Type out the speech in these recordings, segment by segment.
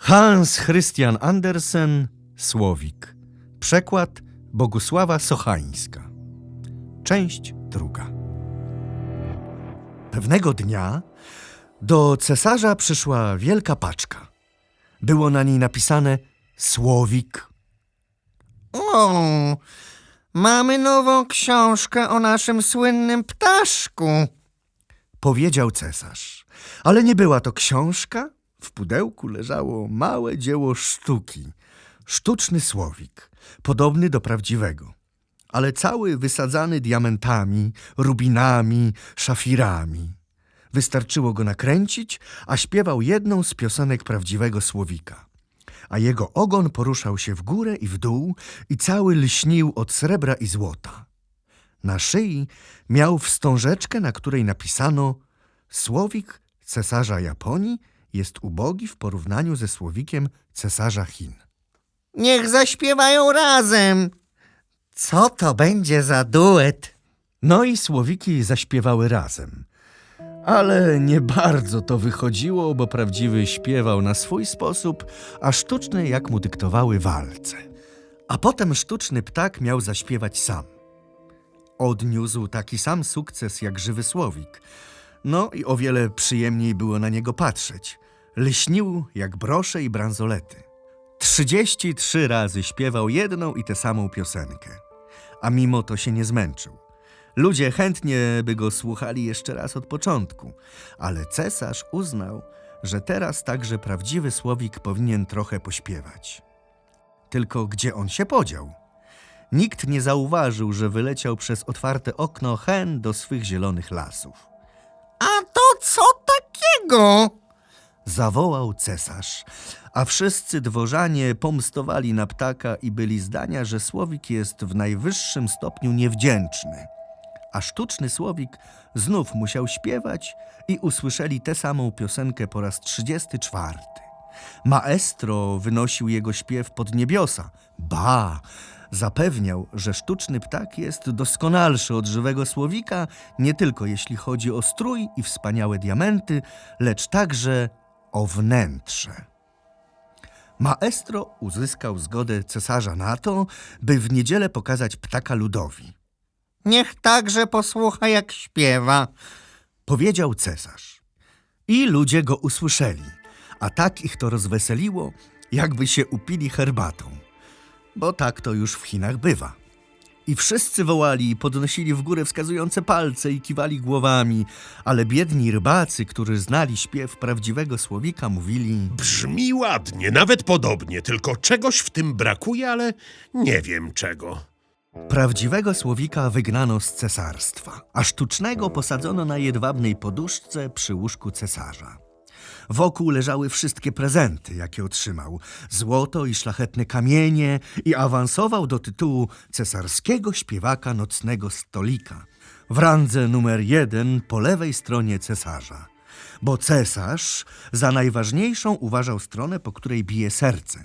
Hans Christian Andersen, Słowik. Przekład Bogusława Sochańska. Część druga. Pewnego dnia do cesarza przyszła wielka paczka. Było na niej napisane Słowik. O, mamy nową książkę o naszym słynnym ptaszku. powiedział cesarz. Ale nie była to książka. W pudełku leżało małe dzieło sztuki. Sztuczny słowik, podobny do prawdziwego, ale cały wysadzany diamentami, rubinami, szafirami. Wystarczyło go nakręcić, a śpiewał jedną z piosenek prawdziwego słowika. A jego ogon poruszał się w górę i w dół i cały lśnił od srebra i złota. Na szyi miał wstążeczkę, na której napisano Słowik cesarza Japonii jest ubogi w porównaniu ze słowikiem cesarza Chin. Niech zaśpiewają razem. Co to będzie za duet? No i słowiki zaśpiewały razem. Ale nie bardzo to wychodziło, bo prawdziwy śpiewał na swój sposób, a sztuczny jak mu dyktowały walce. A potem sztuczny ptak miał zaśpiewać sam. Odniósł taki sam sukces jak żywy słowik. No i o wiele przyjemniej było na niego patrzeć. Lśnił jak brosze i bransolety. Trzydzieści trzy razy śpiewał jedną i tę samą piosenkę. A mimo to się nie zmęczył. Ludzie chętnie by go słuchali jeszcze raz od początku, ale cesarz uznał, że teraz także prawdziwy słowik powinien trochę pośpiewać. Tylko gdzie on się podział? Nikt nie zauważył, że wyleciał przez otwarte okno hen do swych zielonych lasów. Zawołał cesarz, a wszyscy dworzanie pomstowali na ptaka i byli zdania, że słowik jest w najwyższym stopniu niewdzięczny. A sztuczny słowik znów musiał śpiewać i usłyszeli tę samą piosenkę po raz trzydziesty czwarty. Maestro wynosił jego śpiew pod niebiosa. Ba! Zapewniał, że sztuczny ptak jest doskonalszy od żywego słowika, nie tylko jeśli chodzi o strój i wspaniałe diamenty, lecz także o wnętrze. Maestro uzyskał zgodę cesarza na to, by w niedzielę pokazać ptaka ludowi. Niech także posłucha jak śpiewa. Powiedział cesarz. I ludzie go usłyszeli, a tak ich to rozweseliło, jakby się upili herbatą. Bo tak to już w Chinach bywa. I wszyscy wołali podnosili w górę wskazujące palce i kiwali głowami, ale biedni rybacy, którzy znali śpiew prawdziwego słowika, mówili... Brzmi ładnie, nawet podobnie, tylko czegoś w tym brakuje, ale nie wiem czego. Prawdziwego słowika wygnano z cesarstwa, a sztucznego posadzono na jedwabnej poduszce przy łóżku cesarza. Wokół leżały wszystkie prezenty, jakie otrzymał: złoto i szlachetne kamienie, i awansował do tytułu cesarskiego śpiewaka nocnego stolika w randze numer jeden po lewej stronie cesarza. Bo cesarz za najważniejszą uważał stronę, po której bije serce,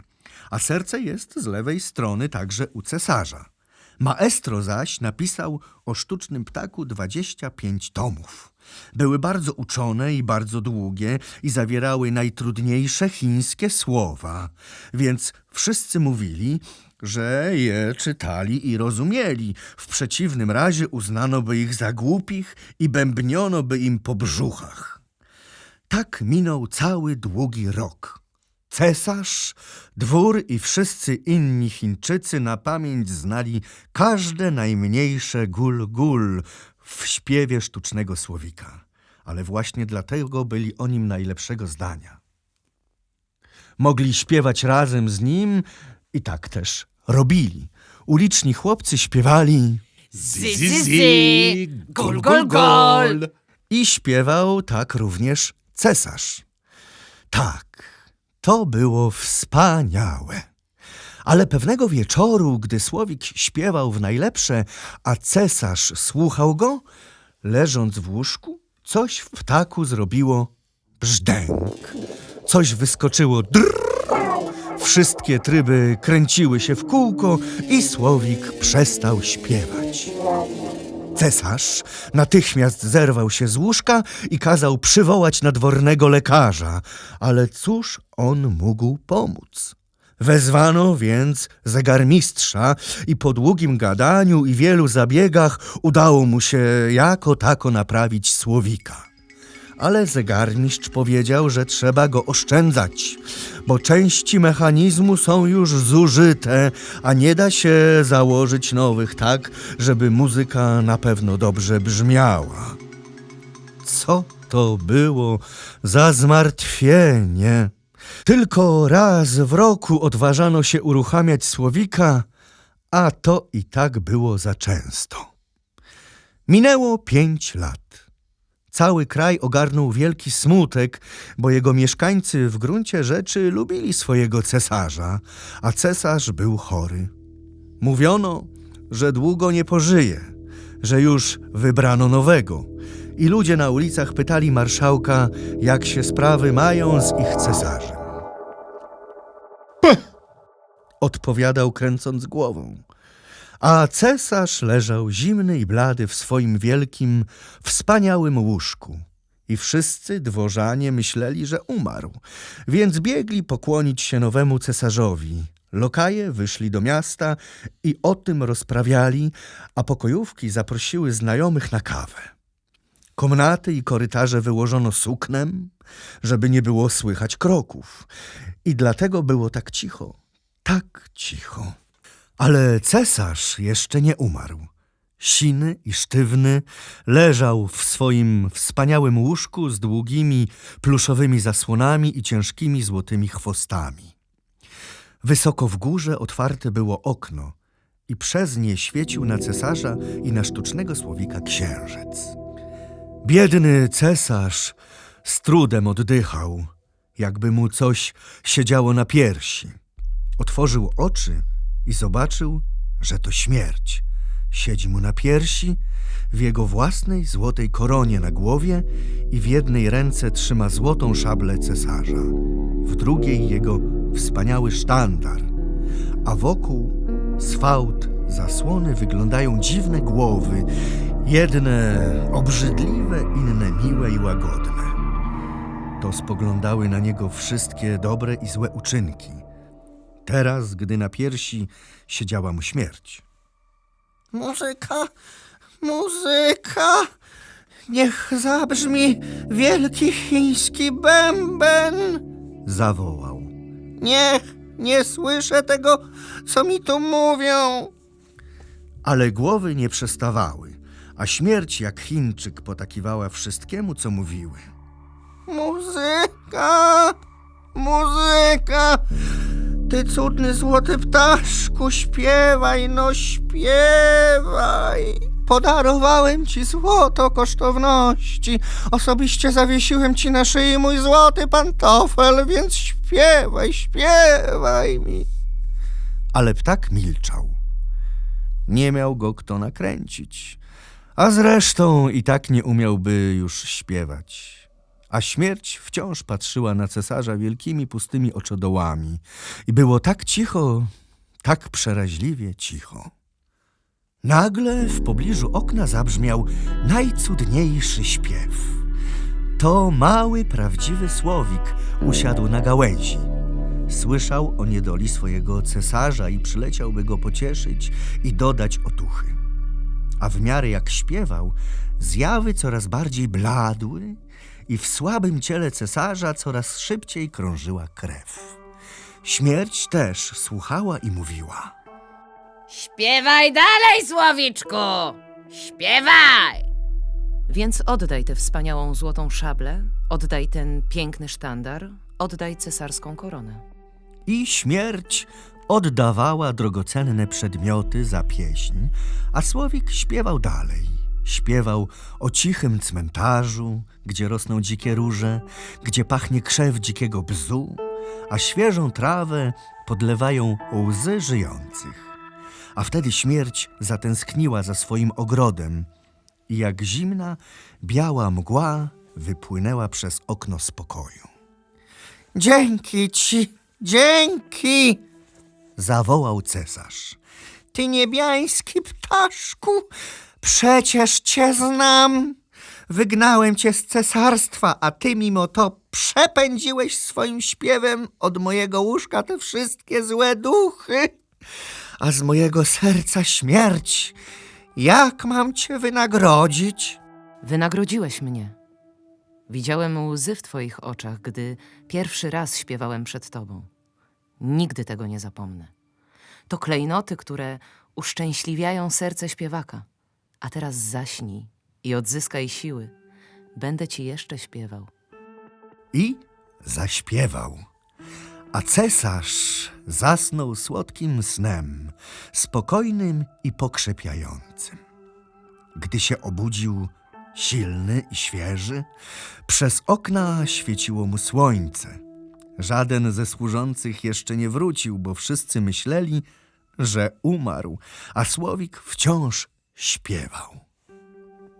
a serce jest z lewej strony także u cesarza. Maestro zaś napisał o sztucznym ptaku 25 tomów. Były bardzo uczone i bardzo długie i zawierały najtrudniejsze chińskie słowa, więc wszyscy mówili, że je czytali i rozumieli. W przeciwnym razie uznano by ich za głupich i bębniono by im po brzuchach. Tak minął cały długi rok. Cesarz, dwór i wszyscy inni Chińczycy na pamięć znali każde najmniejsze gul-gul w śpiewie sztucznego słowika, ale właśnie dlatego byli o nim najlepszego zdania. Mogli śpiewać razem z nim i tak też robili. Uliczni chłopcy śpiewali Zy, zy, zy, gol, gol, gol. i śpiewał tak również cesarz. Tak, to było wspaniałe. Ale pewnego wieczoru, gdy słowik śpiewał w najlepsze, a cesarz słuchał go, leżąc w łóżku, coś w ptaku zrobiło brzdęk. Coś wyskoczyło drrr. Wszystkie tryby kręciły się w kółko i słowik przestał śpiewać. Cesarz natychmiast zerwał się z łóżka i kazał przywołać nadwornego lekarza, ale cóż on mógł pomóc? Wezwano więc zegarmistrza i po długim gadaniu i wielu zabiegach udało mu się jako tako naprawić słowika. Ale zegarmistrz powiedział, że trzeba go oszczędzać, bo części mechanizmu są już zużyte, a nie da się założyć nowych tak, żeby muzyka na pewno dobrze brzmiała. Co to było za zmartwienie? Tylko raz w roku odważano się uruchamiać słowika, a to i tak było za często. Minęło pięć lat. Cały kraj ogarnął wielki smutek, bo jego mieszkańcy w gruncie rzeczy lubili swojego cesarza, a cesarz był chory. Mówiono, że długo nie pożyje, że już wybrano nowego. I ludzie na ulicach pytali marszałka, jak się sprawy mają z ich cesarzem. Odpowiadał kręcąc głową. A cesarz leżał zimny i blady w swoim wielkim, wspaniałym łóżku. I wszyscy dworzanie myśleli, że umarł, więc biegli pokłonić się nowemu cesarzowi. Lokaje wyszli do miasta i o tym rozprawiali, a pokojówki zaprosiły znajomych na kawę. Komnaty i korytarze wyłożono suknem, żeby nie było słychać kroków. I dlatego było tak cicho, tak cicho. Ale cesarz jeszcze nie umarł. Siny i sztywny leżał w swoim wspaniałym łóżku z długimi pluszowymi zasłonami i ciężkimi złotymi chwostami. Wysoko w górze otwarte było okno i przez nie świecił na cesarza i na sztucznego słowika księżyc. Biedny cesarz z trudem oddychał, jakby mu coś siedziało na piersi. Otworzył oczy i zobaczył, że to śmierć. Siedzi mu na piersi, w jego własnej złotej koronie na głowie i w jednej ręce trzyma złotą szablę cesarza, w drugiej jego wspaniały sztandar, a wokół z fałd zasłony wyglądają dziwne głowy, jedne obrzydliwe, inne miłe i łagodne. To spoglądały na niego wszystkie dobre i złe uczynki. Teraz, gdy na piersi siedziała mu śmierć. Muzyka, muzyka. Niech zabrzmi wielki chiński bęben. Zawołał. Niech nie słyszę tego, co mi tu mówią. Ale głowy nie przestawały, a śmierć jak Chińczyk potakiwała wszystkiemu, co mówiły. Muzyka, muzyka. Ty cudny złoty ptaszku, śpiewaj, no śpiewaj. Podarowałem ci złoto kosztowności. Osobiście zawiesiłem ci na szyi mój złoty pantofel, więc śpiewaj, śpiewaj mi. Ale ptak milczał. Nie miał go kto nakręcić, a zresztą i tak nie umiałby już śpiewać. A śmierć wciąż patrzyła na cesarza wielkimi pustymi oczodołami i było tak cicho, tak przeraźliwie cicho. Nagle w pobliżu okna zabrzmiał najcudniejszy śpiew. To mały, prawdziwy słowik usiadł na gałęzi. Słyszał o niedoli swojego cesarza i przyleciałby go pocieszyć i dodać otuchy. A w miarę jak śpiewał, zjawy coraz bardziej bladły i w słabym ciele cesarza coraz szybciej krążyła krew. Śmierć też słuchała i mówiła. Śpiewaj dalej, Słowiczku! Śpiewaj! Więc oddaj tę wspaniałą złotą szablę, oddaj ten piękny sztandar, oddaj cesarską koronę. I śmierć oddawała drogocenne przedmioty za pieśń, a Słowik śpiewał dalej. Śpiewał o cichym cmentarzu, gdzie rosną dzikie róże, gdzie pachnie krzew dzikiego bzu, a świeżą trawę podlewają łzy żyjących. A wtedy śmierć zatęskniła za swoim ogrodem i jak zimna, biała mgła wypłynęła przez okno spokoju. Dzięki ci, dzięki. Zawołał cesarz. Ty niebiański ptaszku, Przecież cię znam. Wygnałem cię z cesarstwa, a ty mimo to przepędziłeś swoim śpiewem od mojego łóżka te wszystkie złe duchy, a z mojego serca śmierć. Jak mam cię wynagrodzić? Wynagrodziłeś mnie. Widziałem łzy w twoich oczach, gdy pierwszy raz śpiewałem przed tobą. Nigdy tego nie zapomnę. To klejnoty, które uszczęśliwiają serce śpiewaka. A teraz zaśnij i odzyskaj siły. Będę ci jeszcze śpiewał. I zaśpiewał. A cesarz zasnął słodkim snem, spokojnym i pokrzepiającym. Gdy się obudził, silny i świeży, przez okna świeciło mu słońce. Żaden ze służących jeszcze nie wrócił, bo wszyscy myśleli, że umarł, a Słowik wciąż śpiewał.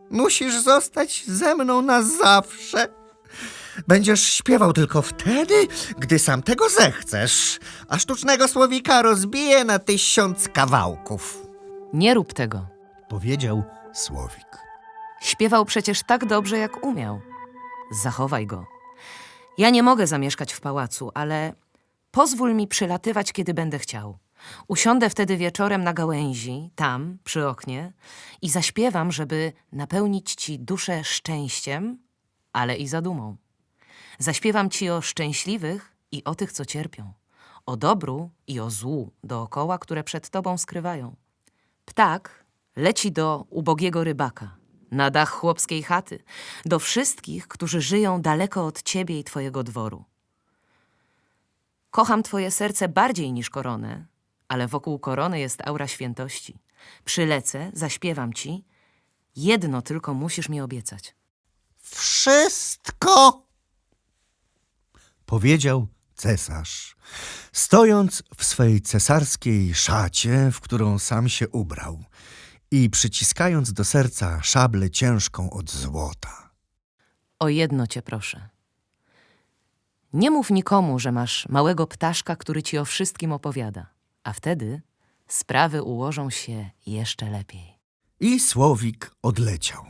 Musisz zostać ze mną na zawsze. Będziesz śpiewał tylko wtedy, gdy sam tego zechcesz, a sztucznego słowika rozbije na tysiąc kawałków. Nie rób tego. Powiedział Słowik. Śpiewał przecież tak dobrze, jak umiał. Zachowaj go. Ja nie mogę zamieszkać w pałacu, ale pozwól mi przylatywać, kiedy będę chciał. Usiądę wtedy wieczorem na gałęzi, tam, przy oknie, i zaśpiewam, żeby napełnić ci duszę szczęściem, ale i zadumą. Zaśpiewam ci o szczęśliwych i o tych, co cierpią, o dobru i o złu dookoła, które przed tobą skrywają. Ptak leci do ubogiego rybaka, na dach chłopskiej chaty, do wszystkich, którzy żyją daleko od ciebie i twojego dworu. Kocham twoje serce bardziej niż koronę, ale wokół korony jest aura świętości. Przylecę, zaśpiewam ci. Jedno tylko musisz mi obiecać. Wszystko! powiedział cesarz, stojąc w swej cesarskiej szacie, w którą sam się ubrał i przyciskając do serca szablę ciężką od złota. O jedno cię proszę. Nie mów nikomu, że masz małego ptaszka, który ci o wszystkim opowiada, a wtedy sprawy ułożą się jeszcze lepiej. I Słowik odleciał.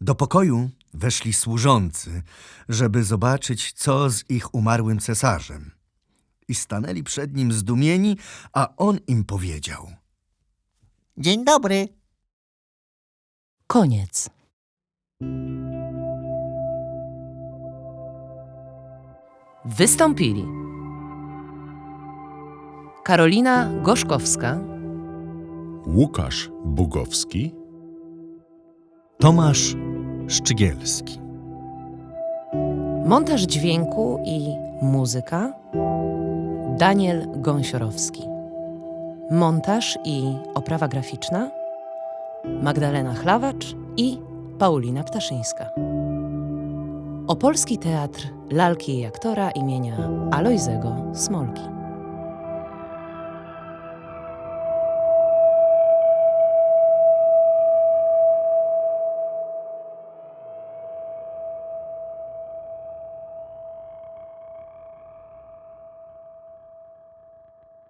Do pokoju weszli służący, żeby zobaczyć, co z ich umarłym cesarzem. I stanęli przed nim zdumieni, a on im powiedział. Dzień dobry. Koniec. Wystąpili Karolina Gorzkowska, Łukasz Bugowski, Tomasz Szczygielski. montaż dźwięku i muzyka Daniel Gąsiorowski, montaż i oprawa graficzna Magdalena Chlawacz i Paulina Ptaszyńska. Opolski Teatr Lalki i Aktora imienia Alojzego Smolki.